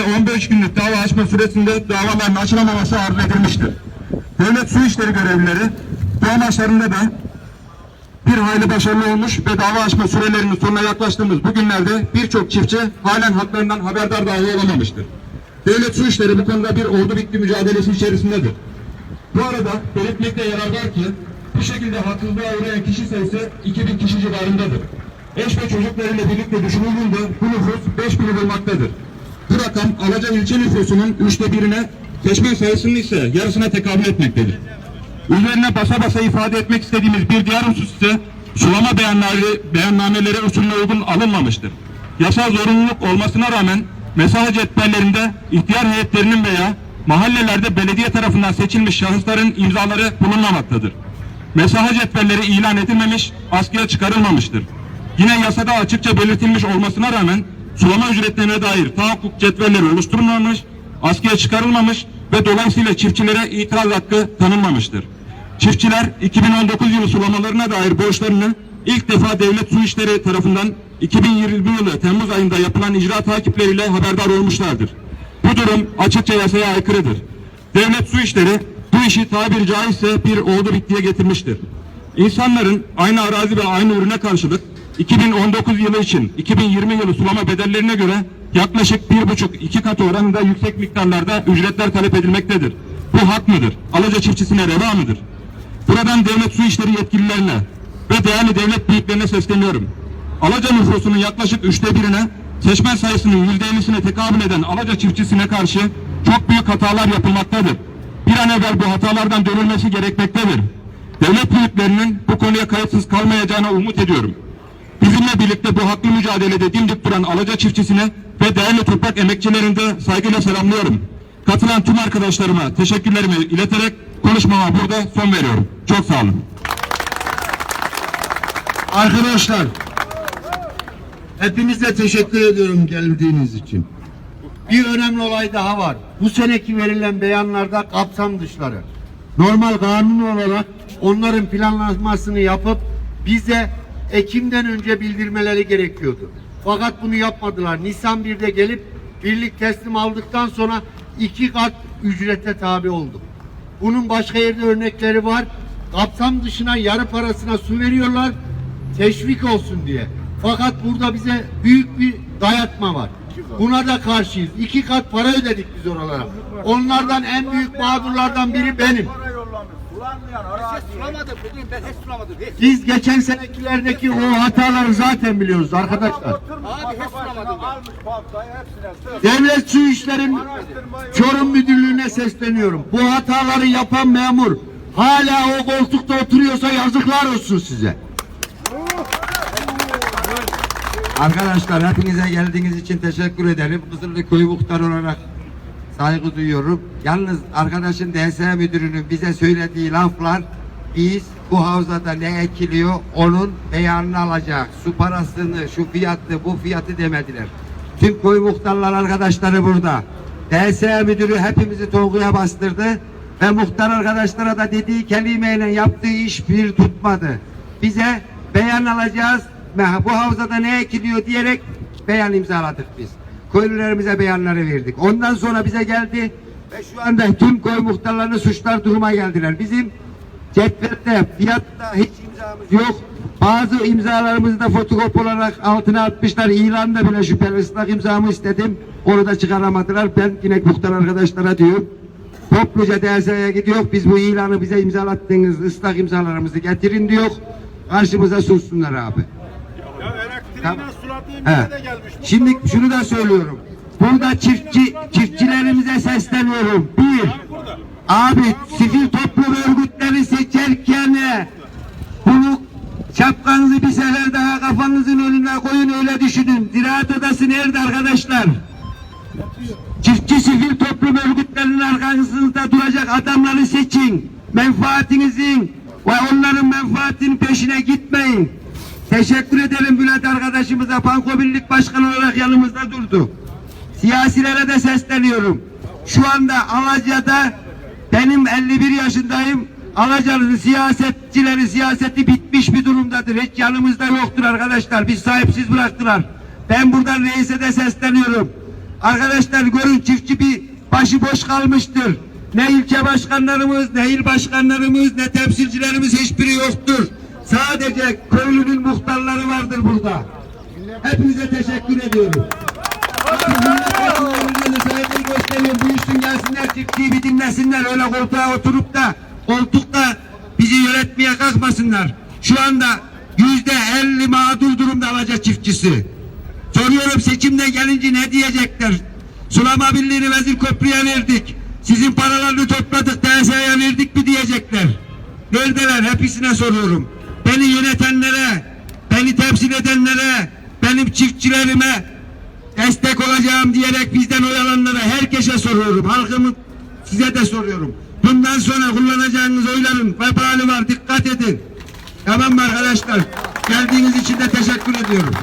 ve 15 günlük dava açma süresinde davaların açılamaması arz edilmiştir. Devlet su işleri görevlileri bu amaçlarında da bir hayli başarılı olmuş ve dava açma sürelerinin sonuna yaklaştığımız bu günlerde birçok çiftçi halen haklarından haberdar dahi olamamıştır. Devlet su işleri bu konuda bir ordu bitti mücadelesi içerisindedir. Bu arada belirtmekte yarar var ki bu şekilde haksızlığa uğrayan kişi sayısı 2000 kişi civarındadır. Eş ve çocuklarıyla birlikte düşünüldüğünde bu nüfus 5000'i bulmaktadır. Bu rakam Alaca ilçe nüfusunun üçte birine, seçmen sayısının ise yarısına tekabül etmektedir. Üzerine basa basa ifade etmek istediğimiz bir diğer husus ise sulama beyanları, beyannameleri usulüne uygun alınmamıştır. Yasal zorunluluk olmasına rağmen mesaj cetvellerinde ihtiyar heyetlerinin veya mahallelerde belediye tarafından seçilmiş şahısların imzaları bulunmamaktadır. Mesaj cetvelleri ilan edilmemiş, askıya çıkarılmamıştır. Yine yasada açıkça belirtilmiş olmasına rağmen sulama ücretlerine dair tahakkuk cetvelleri oluşturulmamış, askıya çıkarılmamış ve dolayısıyla çiftçilere itiraz hakkı tanınmamıştır. Çiftçiler 2019 yılı sulamalarına dair borçlarını ilk defa devlet su işleri tarafından 2020 yılı Temmuz ayında yapılan icra takipleriyle haberdar olmuşlardır. Bu durum açıkça yasaya aykırıdır. Devlet su işleri bu işi tabiri caizse bir oldu bittiye getirmiştir. İnsanların aynı arazi ve aynı ürüne karşılık 2019 yılı için 2020 yılı sulama bedellerine göre yaklaşık bir buçuk iki kat oranında yüksek miktarlarda ücretler talep edilmektedir. Bu hak mıdır? Alaca çiftçisine reva mıdır? Buradan devlet su işleri yetkililerine ve değerli devlet büyüklerine sesleniyorum. Alaca nüfusunun yaklaşık üçte birine seçmen sayısının yüzde ellisine tekabül eden Alaca çiftçisine karşı çok büyük hatalar yapılmaktadır. Bir an evvel bu hatalardan dönülmesi gerekmektedir. Devlet büyüklerinin bu konuya kayıtsız kalmayacağına umut ediyorum. Bizimle birlikte bu haklı mücadelede dimdik duran Alaca çiftçisine ve değerli toprak emekçilerini de saygıyla selamlıyorum. Katılan tüm arkadaşlarıma teşekkürlerimi ileterek konuşmama burada son veriyorum. Çok sağ olun. Arkadaşlar, hepinize teşekkür ediyorum geldiğiniz için. Bir önemli olay daha var. Bu seneki verilen beyanlarda kapsam dışları. Normal kanun olarak onların planlamasını yapıp bize Ekim'den önce bildirmeleri gerekiyordu. Fakat bunu yapmadılar. Nisan 1'de gelip birlik teslim aldıktan sonra iki kat ücrete tabi olduk. Bunun başka yerde örnekleri var. Kapsam dışına yarı parasına su veriyorlar teşvik olsun diye. Fakat burada bize büyük bir dayatma var. Buna da karşıyız. İki kat para ödedik biz oralara. Onlardan en büyük mağdurlardan biri benim. Hiç sulamadım dediğim ben hiç sulamadım. Hiç. Biz geçen senekilerdeki o hataları zaten biliyoruz arkadaşlar. Abi hiç sulamadım. Almış hepsine sır. Devlet Su İşleri Çorum Müdürlüğü'ne sesleniyorum. Bu hataları yapan memur hala o koltukta oturuyorsa yazıklar olsun size. Arkadaşlar hepinize geldiğiniz için teşekkür ederim. Kızıllı Köyü Muhtarı olarak saygı duyuyorum. Yalnız arkadaşın DS müdürünün bize söylediği laflar biz bu havzada ne ekiliyor onun beyanını alacak. Su parasını, şu fiyatı, bu fiyatı demediler. Tüm köy muhtarlar arkadaşları burada. DS müdürü hepimizi Tolga'ya bastırdı ve muhtar arkadaşlara da dediği kelimeyle yaptığı iş bir tutmadı. Bize beyan alacağız. Bu havzada ne ekiliyor diyerek beyan imzaladık biz. Köylülerimize beyanları verdik. Ondan sonra bize geldi ve şu anda tüm köy muhtarlarını suçlar duruma geldiler. Bizim cetvette, fiyatta hiç imzamız yok. Bazı imzalarımızı da fotokop olarak altına atmışlar. İlanda bile şüpheli ıslak imzamı istedim. Onu da çıkaramadılar. Ben yine muhtar arkadaşlara diyorum. Topluca DSE'ye gidiyor. Biz bu ilanı bize imzalattığınız ıslak imzalarımızı getirin diyor. Karşımıza sunsunlar abi. Ya elektriğine Tamam. He. Şimdi şunu da söylüyorum. Burada çiftçi çiftçilerimize sesleniyorum. Bir, abi sivil toplum örgütleri seçerken bunu şapkanızı bir sefer daha kafanızın önüne koyun öyle düşünün. Ziraat odası nerede arkadaşlar? Çiftçi sivil toplum örgütlerinin arkasında duracak adamları seçin. Menfaatinizin ve onların menfaatinin peşine gitmeyin. Teşekkür ederim Bülent arkadaşımıza Panko Birlik Başkanı olarak yanımızda durdu. Siyasilere de sesleniyorum. Şu anda Alacaa'da benim 51 yaşındayım. Alaca'nın siyasetçileri siyaseti bitmiş bir durumdadır. Hiç yanımızda yoktur arkadaşlar. Biz sahipsiz bıraktılar. Ben buradan reise de sesleniyorum. Arkadaşlar görün çiftçi bir başı boş kalmıştır. Ne ilçe başkanlarımız, ne il başkanlarımız, ne temsilcilerimiz hiçbiri yoktur. Sadece köylünün muhtarları vardır burada. Hepinize teşekkür ediyorum. Saygı gösteriyorum. Buyursun gelsinler çiftçiyi bir dinlesinler. Öyle koltuğa oturup da koltukta bizi yönetmeye kalkmasınlar. Şu anda yüzde elli mağdur durumda alacak çiftçisi. Soruyorum seçimden gelince ne diyecekler? Sulama Birliği'ni Vezir Köprü'ye verdik. Sizin paralarını topladık DSE'ye verdik mi diyecekler. Neredeler? Hepsine soruyorum. Beni yönetenlere, beni temsil edenlere, benim çiftçilerime destek olacağım diyerek bizden oy alanlara herkese soruyorum. Halkımı size de soruyorum. Bundan sonra kullanacağınız oyların vebali var. Dikkat edin. Tamam mı arkadaşlar? Geldiğiniz için de teşekkür ediyorum.